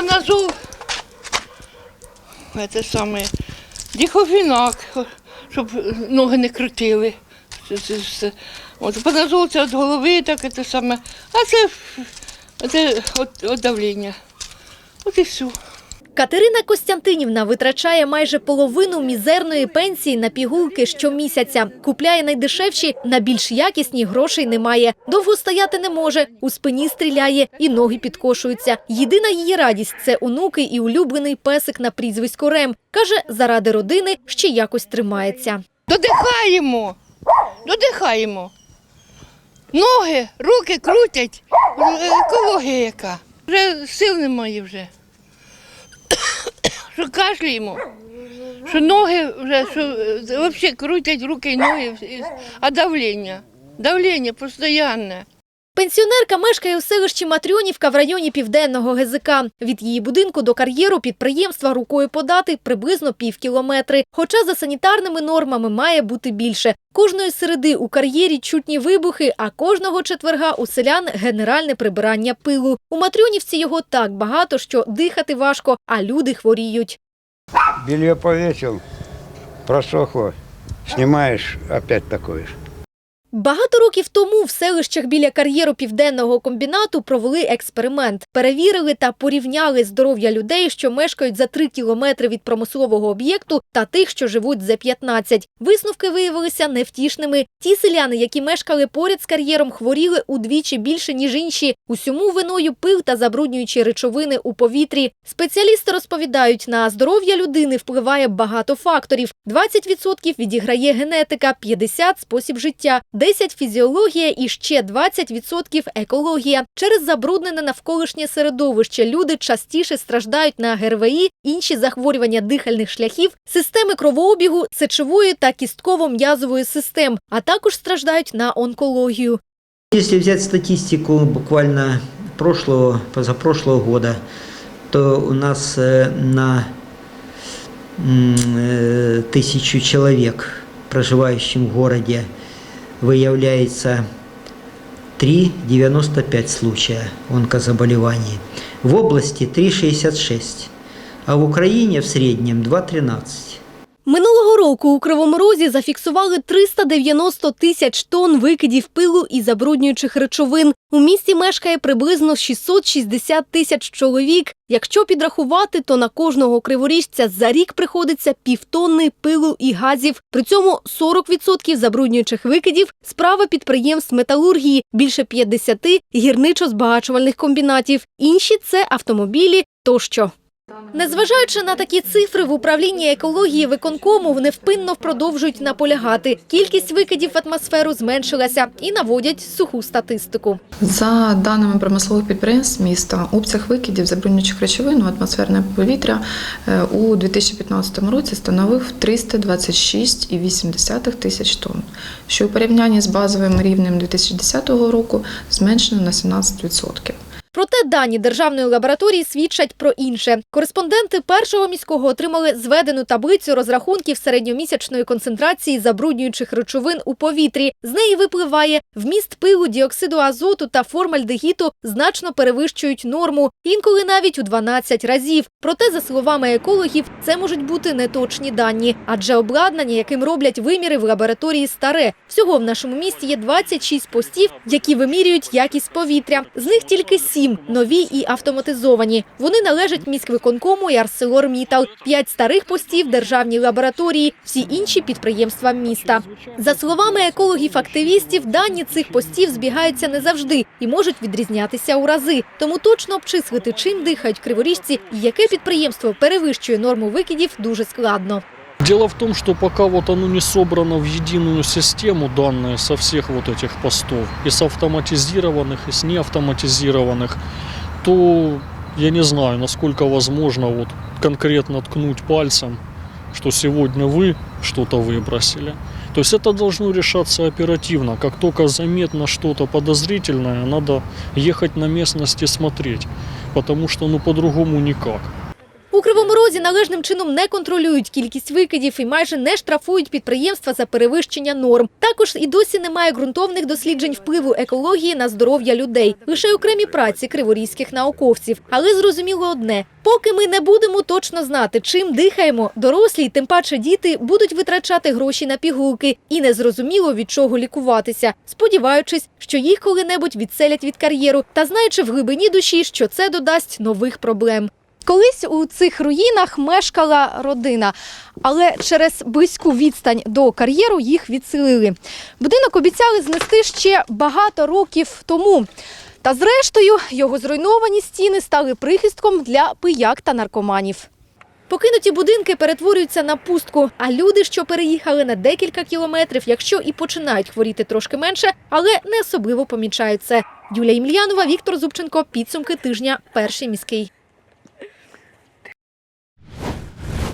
Паназол, це саме, діхофінак, щоб ноги не крутили. От, це від голови, так це саме. А це, це от, от давлення. От і все. Катерина Костянтинівна витрачає майже половину мізерної пенсії на пігулки щомісяця. Купляє найдешевші, на більш якісні грошей немає. Довго стояти не може, у спині стріляє і ноги підкошуються. Єдина її радість це онуки і улюблений песик на прізвисько Рем. Каже, заради родини ще якось тримається. Додихаємо, додихаємо. Ноги, руки крутять. Екологія яка. Вже сил немає вже. Що кашляємо, що ноги вже, що е, взагалі крутять руки і ноги, а давлення. Давлення постійне. Пенсіонерка мешкає у селищі Матрьонівка в районі Південного ГЗК. Від її будинку до кар'єру підприємства рукою подати приблизно пів кілометри. Хоча за санітарними нормами має бути більше. Кожної середи у кар'єрі чутні вибухи, а кожного четверга у селян генеральне прибирання пилу. У Матрьонівці його так багато, що дихати важко, а люди хворіють. Белье повесил, просохло, снимаешь, опять такое же. Багато років тому в селищах біля кар'єру південного комбінату провели експеримент. Перевірили та порівняли здоров'я людей, що мешкають за 3 кілометри від промислового об'єкту, та тих, що живуть за 15. Висновки виявилися невтішними. Ті селяни, які мешкали поряд з кар'єром, хворіли удвічі більше ніж інші. Усьому виною пил та забруднюючі речовини у повітрі. Спеціалісти розповідають, на здоров'я людини впливає багато факторів. 20% відіграє генетика, 50% – спосіб життя, 10% – фізіологія і ще 20% – екологія. Через забруднене навколишнє середовище люди частіше страждають на ГРВІ, інші захворювання дихальних шляхів, системи кровообігу, сечової та кістково-м'язової систем, а також страждають на онкологію. Если взять статистику буквально прошлого, позапрошлого года, то у нас э, на м, э, тысячу человек, проживающим в городе, выявляется 3,95 случая онкозаболеваний. В области 3,66, а в Украине в среднем 2,13. Минулого року у Кривому Розі зафіксували 390 тисяч тонн викидів пилу і забруднюючих речовин. У місті мешкає приблизно 660 тисяч чоловік. Якщо підрахувати, то на кожного криворіжця за рік приходиться півтонни пилу і газів. При цьому 40% забруднюючих викидів – справа підприємств металургії, більше 50 – гірничо-збагачувальних комбінатів. Інші – це автомобілі тощо. Незважаючи на такі цифри, в управлінні екології виконкому невпинно продовжують наполягати. Кількість викидів в атмосферу зменшилася і наводять суху статистику. За даними промислових підприємств міста, обсяг викидів забруднюючих речовин у атмосферне повітря е, у 2015 році становив 326,8 тисяч тонн, що у порівнянні з базовим рівнем 2010 року зменшено на 17%. Дані державної лабораторії свідчать про інше. Кореспонденти першого міського отримали зведену таблицю розрахунків середньомісячної концентрації забруднюючих речовин у повітрі. З неї випливає вміст пилу, діоксиду азоту та формальдегіту значно перевищують норму, інколи навіть у 12 разів. Проте, за словами екологів, це можуть бути неточні дані, адже обладнання, яким роблять виміри в лабораторії, старе. Всього в нашому місті є 26 постів, які вимірюють якість повітря. З них тільки 7 нові і автоматизовані. Вони належать міськвиконкому і ArcelorMittal. П'ять старих постів державній лабораторії, всі інші підприємства міста. За словами екологів-активістів, дані цих постів збігаються не завжди і можуть відрізнятися у рази. Тому точно обчислити, чим дихають криворіжці і яке підприємство перевищує норму викидів, дуже складно. Дело в том, что пока вот оно не собрано в единую систему данные со всех вот этих постов, и с автоматизированных, и с неавтоматизированных, то я не знаю, насколько возможно вот конкретно ткнуть пальцем, что сегодня вы что-то выбросили. То есть это должно решаться оперативно. Как только заметно что-то подозрительное, надо ехать на местность и смотреть, потому что ну по-другому никак. У Кривому Розі належним чином не контролюють кількість викидів і майже не штрафують підприємства за перевищення норм. Також і досі немає ґрунтовних досліджень впливу екології на здоров'я людей, лише окремі праці криворізьких науковців. Але зрозуміло одне: поки ми не будемо точно знати, чим дихаємо, дорослі, тим паче діти будуть витрачати гроші на пігулки і незрозуміло від чого лікуватися, сподіваючись, що їх коли-небудь відселять від кар'єру, та знаючи в глибині душі, що це додасть нових проблем. Колись у цих руїнах мешкала родина, але через близьку відстань до кар'єру їх відселили. Будинок обіцяли знести ще багато років тому. Та зрештою його зруйновані стіни стали прихистком для пияк та наркоманів. Покинуті будинки перетворюються на пустку, а люди, що переїхали на декілька кілометрів, якщо і починають хворіти трошки менше, але не особливо помічають це. Юлія Ємельянова, Віктор Зубченко. Підсумки тижня. Перший міський.